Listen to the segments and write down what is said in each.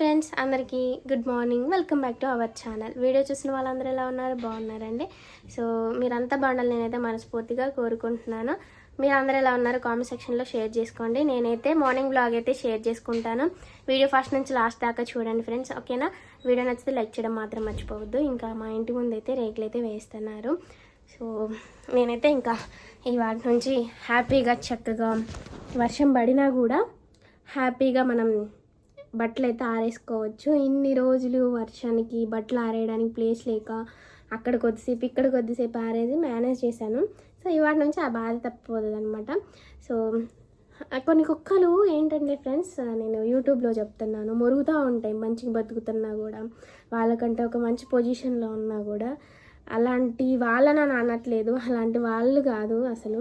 Friends అందరికీ good morning welcome back to our channel video చూసిన వాళ్ళందరూ ఎలా ఉన్నారు? బాగున్నారండి. సో మీరంతా బాగుండాలి నేనైతే మనస్ఫూర్తిగా కోరుకుంటున్నాను. మీరు ఎలా ఉన్నారు? కామెంట్ సెక్షన్లో షేర్ చేసుకోండి. నేనైతే మార్నింగ్ బ్లాగ్ అయితే షేర్ చేసుకుంటాను. వీడియో ఫస్ట్ నుంచి లాస్ట్ దాకా చూడండి ఫ్రెండ్స్ ఓకేనా వీడియో నచ్చితే లైక్ చేయడం మాత్రం మర్చిపోవద్దు. ఇంకా మా ఇంటి ముందు అయితే రేకులు అయితే వేస్తున్నారు. సో నేనైతే ఇంకా ఈ వాటి నుంచి హ్యాపీగా చక్కగా వర్షం పడినా కూడా హ్యాపీగా మనం బట్టలు అయితే ఆరేసుకోవచ్చు. ఇన్ని రోజులు వర్షానికి బట్టలు ఆరేయడానికి ప్లేస్ లేక అక్కడ కొద్దిసేపు ఇక్కడ కొద్దిసేపు ఆరేది మేనేజ్ చేశాను. సో ఇవాటి నుంచి ఆ బాధ తప్పిపోతుంది అనమాట సో కొన్ని కుక్కలు ఏంటంటే ఫ్రెండ్స్ నేను యూట్యూబ్లో చెప్తున్నాను. మురుగుతూ ఉంటాయి మంచిగా బతుకుతున్నా కూడా. వాళ్ళకంటే ఒక మంచి పొజిషన్లో ఉన్నా కూడా. అలాంటి వాళ్ళని అని అనట్లేదు. అలాంటి వాళ్ళు కాదు అసలు.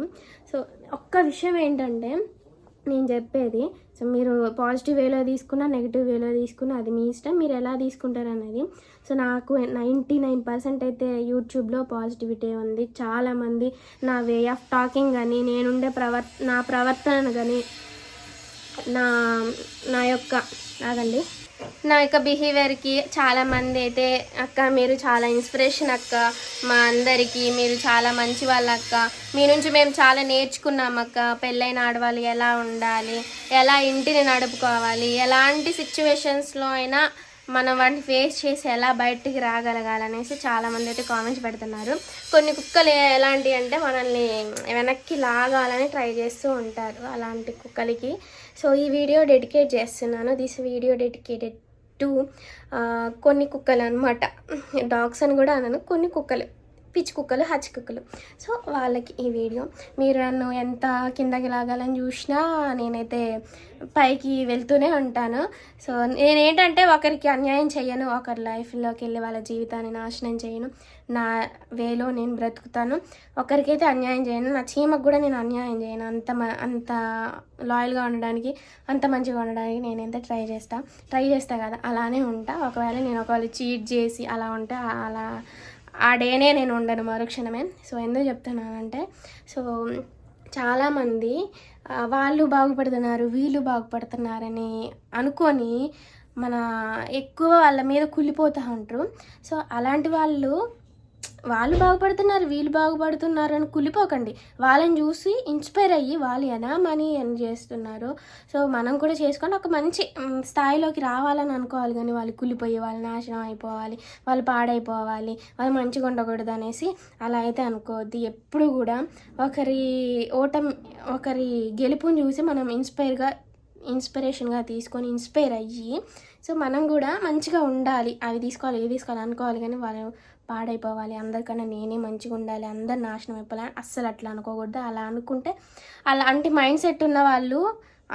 సో ఒక్క విషయం ఏంటంటే నేను చెప్పేది సో మీరు పాజిటివ్ వేలో తీసుకున్నా నెగిటివ్ వేలో తీసుకున్నా అది మీ ఇష్టం. మీరు ఎలా తీసుకుంటారు అనేది సో నాకు నైంటీ నైన్ పర్సెంట్ అయితే యూట్యూబ్లో పాజిటివిటీ ఉంది. చాలామంది నా వే ఆఫ్ టాకింగ్ కానీ నేనుండే ప్రవర్ నా ప్రవర్తన కానీ నా నా యొక్క నాదండి నా యొక్క బిహేవియర్కి చాలామంది అయితే అక్క మీరు చాలా ఇన్స్పిరేషన్ అక్క. మా అందరికీ మీరు చాలా మంచి వాళ్ళ అక్క. మీ నుంచి మేము చాలా నేర్చుకున్నాం అక్క. పెళ్ళైన ఆడవాళ్ళు ఎలా ఉండాలి? ఎలా ఇంటిని నడుపుకోవాలి? ఎలాంటి సిచ్యువేషన్స్లో అయినా మనం వాటిని ఫేస్ చేసి ఎలా బయటికి రాగలగాలనేసి చాలామంది అయితే కామెంట్స్ పెడుతున్నారు. కొన్ని కుక్కలు ఎలాంటి అంటే మనల్ని వెనక్కి లాగాలని ట్రై చేస్తూ ఉంటారు అలాంటి కుక్కలకి. సో ఈ వీడియో డెడికేట్ చేస్తున్నాను. దిస్ వీడియో డెడికేటెడ్ టు కొన్ని కుక్కలు అనమాట డాగ్స్ అని కూడా అనను కొన్ని కుక్కలు. పిచ్చి కుక్కలు హచ్ కుక్కలు. సో వాళ్ళకి ఈ వీడియో. మీరు నన్ను ఎంత కిందకి లాగాలని చూసినా నేనైతే పైకి వెళ్తూనే ఉంటాను. సో నేనేంటంటే ఒకరికి అన్యాయం చేయను ఒకరి లైఫ్లోకి వెళ్ళి వాళ్ళ జీవితాన్ని నాశనం చేయను. నా వేలో నేను బ్రతుకుతాను. ఒకరికైతే అన్యాయం చేయను. నా చీమకు కూడా నేను అన్యాయం చేయను. అంత అంత లాయల్గా ఉండడానికి అంత మంచిగా ఉండడానికి నేను ఎంత ట్రై చేస్తా. ట్రై చేస్తా కదా అలానే ఉంటా. ఒకవేళ నేను ఒకవేళ చీట్ చేసి అలా ఉంటే అలా ఆ డేనే నేను ఉండను మరుక్షణమే. సో ఎందుకు చెప్తున్నానంటే సో చాలామంది వాళ్ళు బాగుపడుతున్నారు వీళ్ళు బాగుపడుతున్నారని అనుకొని మన ఎక్కువ వాళ్ళ మీద కుళ్ళిపోతూ ఉంటారు. సో అలాంటి వాళ్ళు వాళ్ళు బాగుపడుతున్నారు వీళ్ళు బాగుపడుతున్నారు అని కులిపోకండి. వాళ్ళని చూసి ఇన్స్పైర్ అయ్యి వాళ్ళు ఎలా మనీ ఎర్న్ చేస్తున్నారు సో మనం కూడా చేసుకొని ఒక మంచి స్థాయిలోకి రావాలని అనుకోవాలి. కానీ వాళ్ళు కులిపోయి వాళ్ళు నాశనం అయిపోవాలి వాళ్ళు పాడైపోవాలి వాళ్ళు మంచిగా ఉండకూడదు అనేసి అలా అయితే అనుకోవద్దు. ఎప్పుడు కూడా ఒకరి ఓటం ఒకరి గెలుపుని చూసి మనం ఇన్స్పైర్గా ఇన్స్పిరేషన్గా తీసుకొని ఇన్స్పైర్ అయ్యి సో మనం కూడా మంచిగా ఉండాలి. అవి తీసుకోవాలి ఇవి తీసుకోవాలి అనుకోవాలి కానీ వాళ్ళు పాడైపోవాలి. అందరికన్నా నేనే మంచిగా ఉండాలి అందరు నాశనం అయిపోవాలి అస్సలు అట్లా అనుకోకూడదు. అలా అనుకుంటే అలాంటి మైండ్ సెట్ ఉన్న వాళ్ళు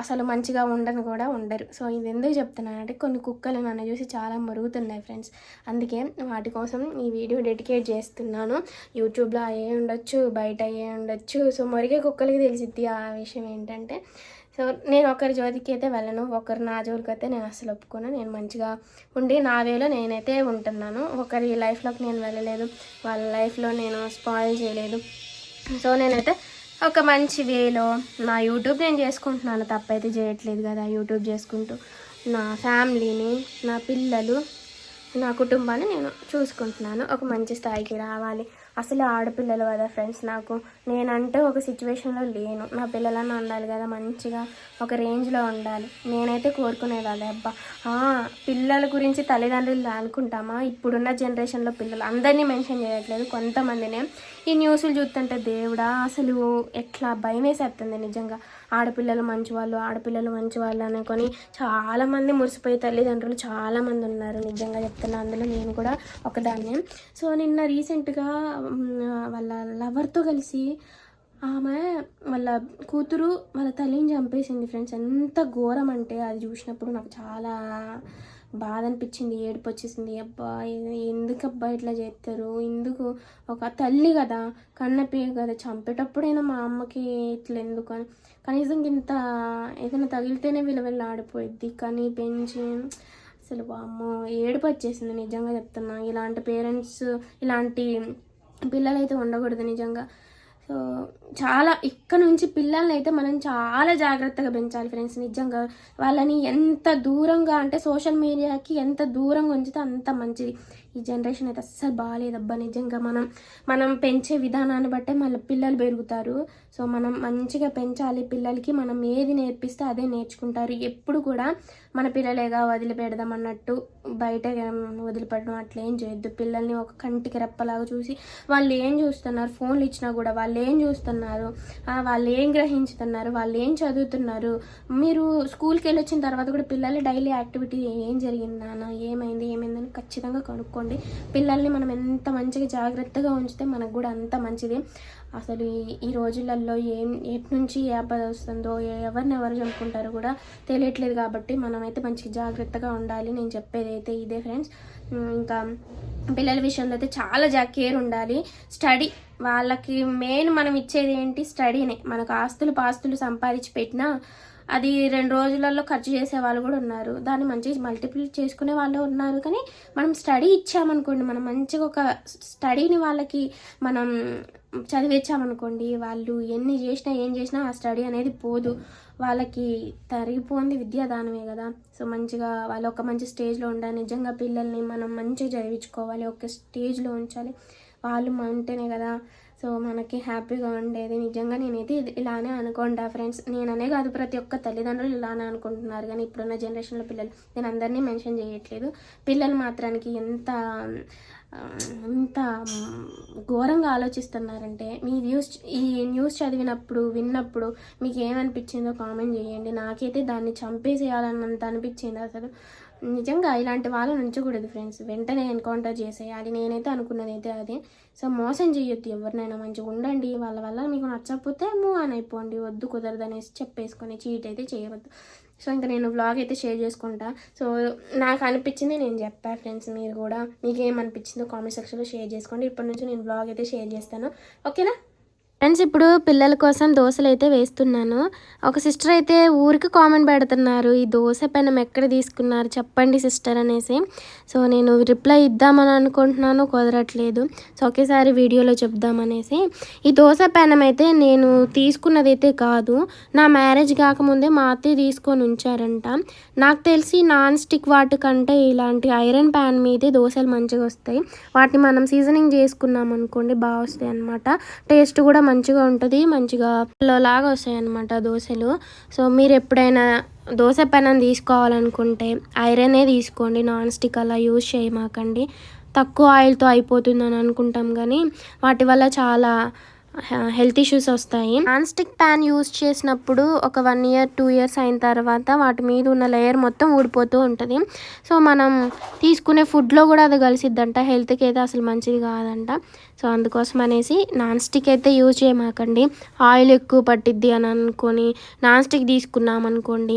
అసలు మంచిగా ఉండను కూడా ఉండరు. సో ఇది ఎందుకు చెప్తున్నానంటే కొన్ని కుక్కలు నన్ను చూసి చాలా మరుగుతున్నాయి ఫ్రెండ్స్. అందుకే వాటి కోసం ఈ వీడియో డెడికేట్ చేస్తున్నాను. యూట్యూబ్లో అయ్యే ఉండొచ్చు బయట అయ్యే ఉండొచ్చు. సో మరిగే కుక్కలకి తెలిసిద్ది ఆ విషయం ఏంటంటే సో నేను ఒకరి జోలికి అయితే వెళ్ళను ఒకరు నా జోలికి అయితే నేను అసలు ఒప్పుకోను. నేను మంచిగా ఉండి నా వేలో నేనైతే ఉంటున్నాను. ఒకరి లైఫ్లోకి నేను వెళ్ళలేదు వాళ్ళ లైఫ్లో నేను స్పాయిల్ చేయలేదు. సో నేనైతే ఒక మంచి వేలో నా యూట్యూబ్ నేను చేసుకుంటున్నాను. తప్పైతే చేయట్లేదు కదా యూట్యూబ్ చేసుకుంటూ. నా ఫ్యామిలీని నా పిల్లలు నా కుటుంబాన్ని నేను చూసుకుంటున్నాను. ఒక మంచి స్థాయికి రావాలి. అసలు ఆడపిల్లలు కదా ఫ్రెండ్స్ నాకు. నేనంటే ఒక సిచ్యువేషన్లో లేను. నా పిల్లలన్నా ఉండాలి కదా మంచిగా ఒక రేంజ్లో ఉండాలి. నేనైతే కోరుకునేది అదే అబ్బా. పిల్లల గురించి తల్లిదండ్రులు అనుకుంటామా? ఇప్పుడున్న జనరేషన్లో పిల్లలు అందరినీ మెన్షన్ చేయట్లేదు కొంతమందినే. ఈ న్యూస్లు చూస్తుంటే దేవుడా అసలు ఎట్లా భయం వేసేస్తుంది నిజంగా. ఆడపిల్లలు మంచివాళ్ళు ఆడపిల్లలు మంచివాళ్ళు అనుకొని చాలామంది మురిసిపోయే తల్లిదండ్రులు చాలామంది ఉన్నారు. నిజంగా చెప్తున్నా అందులో నేను కూడా ఒకదాన్నే. సో నిన్న రీసెంట్గా వాళ్ళ లవర్తో కలిసి ఆమె వాళ్ళ కూతురు వాళ్ళ తల్లిని చంపేసింది ఫ్రెండ్స్. ఎంత ఘోరం అంటే అది చూసినప్పుడు నాకు చాలా బాధ అనిపించింది ఏడుపు వచ్చేసింది అబ్బా ఎందుకు అబ్బా ఇట్లా చేస్తారు ఎందుకు? ఒక తల్లి కదా కన్నపి కదా చంపేటప్పుడైనా మా అమ్మకి ఇట్లా ఎందుకు అని. కనీసం ఇంత ఏదైనా తగిలితేనే విలువెళ్ళ ఆడిపోయిద్ది. కానీ పెంచి అసలు అమ్మో ఏడుపు వచ్చేసింది నిజంగా చెప్తున్నా. ఇలాంటి పేరెంట్స్ ఇలాంటి పిల్లలైతే ఉండకూడదు నిజంగా. సో చాలా ఇక్కడ నుంచి పిల్లల్ని అయితే మనం చాలా జాగ్రత్తగా పెంచాలి ఫ్రెండ్స్ నిజంగా. వాళ్ళని ఎంత దూరంగా అంటే సోషల్ మీడియాకి ఎంత దూరంగా ఉంచితే అంత మంచిది. ఈ జనరేషన్ అయితే అస్సలు బాగాలేదబ్బా నిజంగా మనం మనం పెంచే విధానాన్ని బట్టే మళ్ళీ పిల్లలు పెరుగుతారు. సో మనం మంచిగా పెంచాలి పిల్లలకి మనం ఏది నేర్పిస్తే అదే నేర్చుకుంటారు. ఎప్పుడు కూడా మన పిల్లలేగా వదిలిపెడదాం అన్నట్టు బయట వదిలిపెట్టడం అట్లా ఏం చేయొద్దు. పిల్లల్ని ఒక కంటికి రెప్పలాగా చూసి వాళ్ళు ఏం చూస్తున్నారు? ఫోన్లు ఇచ్చినా కూడా వాళ్ళు ఏం చూస్తున్నారు? వాళ్ళు ఏం గ్రహించుతున్నారు? వాళ్ళు ఏం చదువుతున్నారు? మీరు స్కూల్కి వెళ్ళి వచ్చిన తర్వాత కూడా పిల్లలు డైలీ యాక్టివిటీ ఏం జరిగింది నాన్న? ఏమైంది? ఏమైందని ఖచ్చితంగా కనుక్కోండి. పిల్లల్ని మనం ఎంత మంచిగా జాగ్రత్తగా ఉంచితే మనకు కూడా అంత మంచిది. అసలు ఈ ఈ రోజులలో ఏం ఎటు నుంచి ఏ ఆపద వస్తుందో ఎవరిని ఎవరు చంపుకుంటారో కూడా తెలియట్లేదు కాబట్టి మనమైతే మంచి జాగ్రత్తగా ఉండాలి. నేను చెప్పేది అయితే ఇదే ఫ్రెండ్స్. ఇంకా పిల్లల విషయంలో అయితే చాలా జా కేర్ ఉండాలి. స్టడీ వాళ్ళకి మెయిన్ మనం ఇచ్చేది ఏంటి? స్టడీనే. మనకు ఆస్తులు పాస్తులు సంపాదించి పెట్టినా అది రెండు రోజులలో ఖర్చు చేసే వాళ్ళు కూడా ఉన్నారు. దాన్ని మంచిగా మల్టిపుల్ చేసుకునే వాళ్ళు ఉన్నారు. కానీ మనం స్టడీ ఇచ్చామనుకోండి మనం మంచిగా ఒక స్టడీని వాళ్ళకి మనం చదివించామనుకోండి వాళ్ళు ఎన్ని చేసినా ఏం చేసినా ఆ స్టడీ అనేది పోదు. వాళ్ళకి తరిగిపోయింది విద్యాదానమే కదా. సో మంచిగా వాళ్ళు ఒక మంచి స్టేజ్లో ఉండాలి. నిజంగా పిల్లల్ని మనం మంచిగా చదివించుకోవాలి. ఒక స్టేజ్లో ఉంచాలి. వాళ్ళు ఉంటేనే కదా. సో మనకి హ్యాపీగా ఉండేది. నిజంగా నేనైతే ఇది ఇలానే అనుకుంటా ఫ్రెండ్స్. నేననే కాదు ప్రతి ఒక్క తల్లిదండ్రులు ఇలానే అనుకుంటున్నారు. కానీ ఇప్పుడున్న జనరేషన్లో పిల్లలు నేను అందరినీ మెన్షన్ చేయట్లేదు. పిల్లలు మాత్రానికి ఎంత ఆ, ఎంత ఘోరంగా ఆలోచిస్తున్నారంటే మీ వ్యూస్ ఈ న్యూస్ చదివినప్పుడు విన్నప్పుడు మీకు ఏమనిపించిందో కామెంట్ చేయండి. నాకైతే దాన్ని చంపేసేయాలన్నంత అనిపించింది అసలు. నిజంగా ఇలాంటి వాళ్ళని ఉంచకూడదు ఫ్రెండ్స్ వెంటనే ఎన్కౌంటర్ చేసేయాలి. నేనైతే అనుకున్నది అయితే అదే. సో మోసం చేయొద్దు ఎవరినైనా మంచిగా ఉండండి. వాళ్ళ వల్ల మీకు నచ్చకపోతే మూవ్ అని అయిపోండి. వద్దు కుదరదు అనేసి చెప్పేసుకొని చీట్ అయితే చేయవద్దు. సో ఇంకా నేను వ్లాగ్ అయితే షేర్ చేసుకుంటా. సో నాకు అనిపించింది నేను చెప్పా ఫ్రెండ్స్ మీరు కూడా. మీకు ఏమనిపించిందో కామెంట్ సెక్షన్లో షేర్ చేసుకోండి. ఇప్పటి నుంచి నేను వ్లాగ్ అయితే షేర్ చేస్తాను. ఓకేనా ఫ్రెండ్స్ ఇప్పుడు పిల్లల కోసం దోశలు అయితే వేస్తున్నాను. ఒక సిస్టర్ అయితే ఊరికి కామెంట్ పెడుతున్నారు ఈ దోశ పెనం ఎక్కడ తీసుకున్నారు? చెప్పండి సిస్టర్ అనేసి. సో నేను రిప్లై ఇద్దామని అనుకుంటున్నాను కుదరట్లేదు. సో ఒకేసారి వీడియోలో చెప్దామనేసి ఈ దోశ పెనం అయితే నేను తీసుకున్నది అయితే కాదు. నా మ్యారేజ్ కాకముందే మా అత్తయ్య తీసుకొని ఉంచారంట. నాకు తెలిసి నాన్ స్టిక్ వాటికంటే ఇలాంటి ఐరన్ ప్యాన్ మీదే దోశలు మంచిగా వస్తాయి. వాటిని మనం సీజనింగ్ చేసుకున్నాం అనుకోండి బాగా వస్తాయి అనమాట టేస్ట్ కూడా మంచిగా ఉంటుంది మంచిగా లాగా వస్తాయి అనమాట దోశలు. సో మీరు ఎప్పుడైనా దోశ పెనం తీసుకోవాలనుకుంటే ఐరనే తీసుకోండి నాన్ స్టిక్ అలా యూజ్ చేయమాకండి. తక్కువ ఆయిల్తో అయిపోతుందని అనుకుంటాం కానీ వాటి వల్ల చాలా హెల్త్ ఇష్యూస్ వస్తాయి. నాన్ స్టిక్ ప్యాన్ యూస్ చేసినప్పుడు ఒక వన్ ఇయర్ టూ ఇయర్స్ అయిన తర్వాత వాటి మీద ఉన్న లేయర్ మొత్తం ఊడిపోతూ ఉంటుంది. సో మనం తీసుకునే ఫుడ్లో కూడా అది కలిసిద్దంట. హెల్త్కి అయితే అసలు మంచిది కాదంట. సో అందుకోసం అనేసి నాన్ స్టిక్ అయితే యూజ్ చేయమాకండి. ఆయిల్ ఎక్కువ పట్టిద్ది అని అనుకొని నాన్ స్టిక్ తీసుకున్నాం అనుకోండి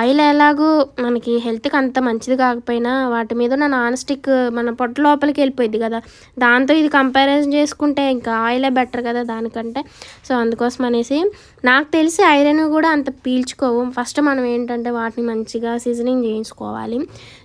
ఆయిల్ ఎలాగో మనకి హెల్త్కి అంత మంచిది కాకపోయినా వాటి మీద ఉన్న నాన్ స్టిక్ మన పొట్ట లోపలికి వెళ్ళిపోయింది కదా. దాంతో ఇది కంపారిజన్ చేసుకుంటే ఇంకా ఆయిలే బెటర్ కదా దానికంటే. సో అందుకోసం అనేసి నాకు తెలిసి ఐరన్ కూడా అంత పీల్చుకోవు. ఫస్ట్ మనం ఏంటంటే వాటిని మంచిగా సీజనింగ్ చేయించుకోవాలి.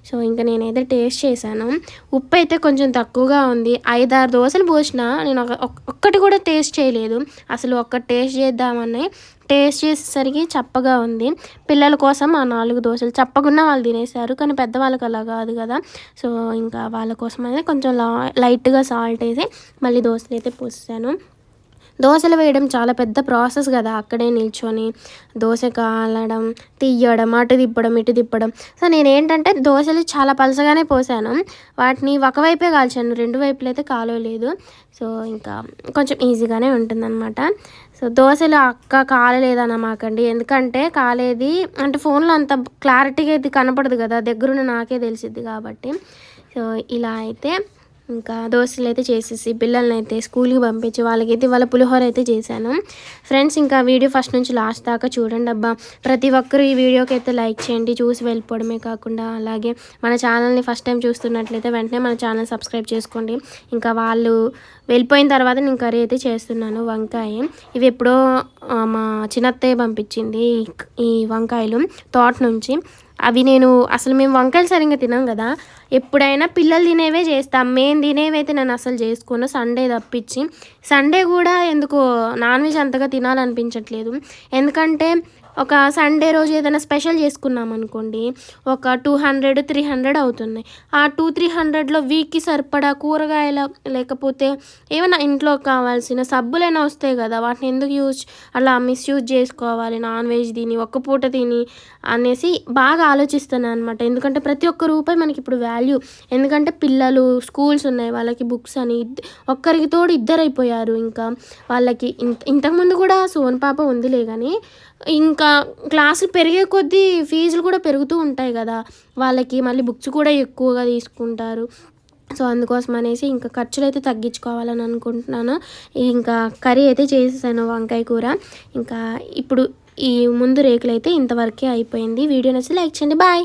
సో ఇంకా నేనైతే టేస్ట్ చేశాను. ఉప్పు అయితే కొంచెం తక్కువగా ఉంది. ఐదారు దోశలు పోసిన నేను ఒక ఒక్కటి కూడా టేస్ట్ చేయలేదు. అసలు ఒక్క టేస్ట్ చేద్దామని టేస్ట్ చేసేసరికి చప్పగా ఉంది. పిల్లల కోసం ఆ నాలుగు దోశలు చప్పకుండా వాళ్ళు తినేశారు. కానీ పెద్దవాళ్ళకి అలా కాదు కదా. సో ఇంకా వాళ్ళ కోసం అయితే కొంచెం లా లైట్గా సాల్ట్ వేసి మళ్ళీ దోశలు అయితే పోసాను దోశలు వేయడం చాలా పెద్ద ప్రాసెస్ కదా. అక్కడే నిల్చొని దోశ కాలడం తీయడం అటు తిప్పడం ఇటు తిప్పడం. సో నేను ఏంటంటే దోశలు చాలా పలసగానే పోసాను. వాటిని ఒకవైపే కాల్చాను. రెండు వైపులు అయితే కాలలేదు సో ఇంకా కొంచెం ఈజీగానే ఉంటుందన్నమాట. సో దోశలు అక్క కాలలేదన్నమాకండి ఎందుకంటే కాలేది అంటే ఫోన్లో అంత క్లారిటీగా అయితే కనపడదు కదా. దగ్గరున్న నాకే తెలిసిద్ది కాబట్టి. సో ఇలా అయితే ఇంకా దోశలు అయితే చేసేసి పిల్లల్ని అయితే స్కూల్కి పంపించి వాళ్ళకైతే వాళ్ళ పులిహోర అయితే చేశాను. ఫ్రెండ్స్ ఇంకా వీడియో ఫస్ట్ నుంచి లాస్ట్ దాకా చూడండి అబ్బా. ప్రతి ఒక్కరు ఈ వీడియోకి అయితే లైక్ చేయండి చూసి వెళ్ళిపోవడమే కాకుండా. అలాగే మన ఛానల్ని ఫస్ట్ టైం చూస్తున్నట్లయితే వెంటనే మన ఛానల్ సబ్స్క్రైబ్ చేసుకోండి. ఇంకా వాళ్ళు వెళ్ళిపోయిన తర్వాత నేను కర్రీ అయితే చేస్తున్నాను వంకాయ. ఇవి ఎప్పుడో మా చిన్నత్తయ్య పంపించింది ఈ వంకాయలు తోట నుంచి. అవి నేను అసలు మేము వంకాయలు సరిగ్గా తినాం కదా. ఎప్పుడైనా పిల్లలు తినేవే చేస్తాం. మేము తినేవైతే నేను అసలు చేసుకోను సండే తప్పించి. సండే కూడా ఎందుకో నాన్ వెజ్ అంతగా తినాలనిపించట్లేదు. ఎందుకంటే ఒక సండే రోజు ఏదైనా స్పెషల్ చేసుకున్నాం అనుకోండి ఒక టూ హండ్రెడ్ త్రీ హండ్రెడ్ అవుతుంది. ఆ టూ త్రీ హండ్రెడ్లో వీక్కి సరిపడా కూరగాయల లేకపోతే ఏమైనా ఇంట్లో కావాల్సిన సబ్బులైనా వస్తాయి కదా వాటిని ఎందుకు యూజ్ అలా మిస్యూజ్ చేసుకోవాలి నాన్ వెజ్ తిని ఒక్క పూట తిని అనేసి బాగా ఆలోచిస్తాను అనమాట ఎందుకంటే ప్రతి ఒక్క రూపాయి మనకి ఇప్పుడు వాల్యూ ఎందుకంటే పిల్లలు స్కూల్స్ ఉన్నాయి వాళ్ళకి బుక్స్ అని ఒక్కరికి తోడు ఇద్దరైపోయారు ఇంకా. వాళ్ళకి ఇంత ఇంతకుముందు కూడా సోన్ పాప ఉందిలే కానీ ఇంకా క్లాసులు పెరిగే కొద్దీ ఫీజులు కూడా పెరుగుతూ ఉంటాయి కదా. వాళ్ళకి మళ్ళీ బుక్స్ కూడా ఎక్కువగా తీసుకుంటారు. సో అందుకోసం అనేసి ఇంకా ఖర్చులు అయితే తగ్గించుకోవాలని అనుకుంటున్నాను. ఇంకా కర్రీ అయితే చేసేసాను వంకాయ కూర. ఇంకా ఇప్పుడు ఈ ముందు రేకులు అయితే ఇంతవరకే అయిపోయింది. వీడియో నచ్చి లైక్ చేయండి. బాయ్!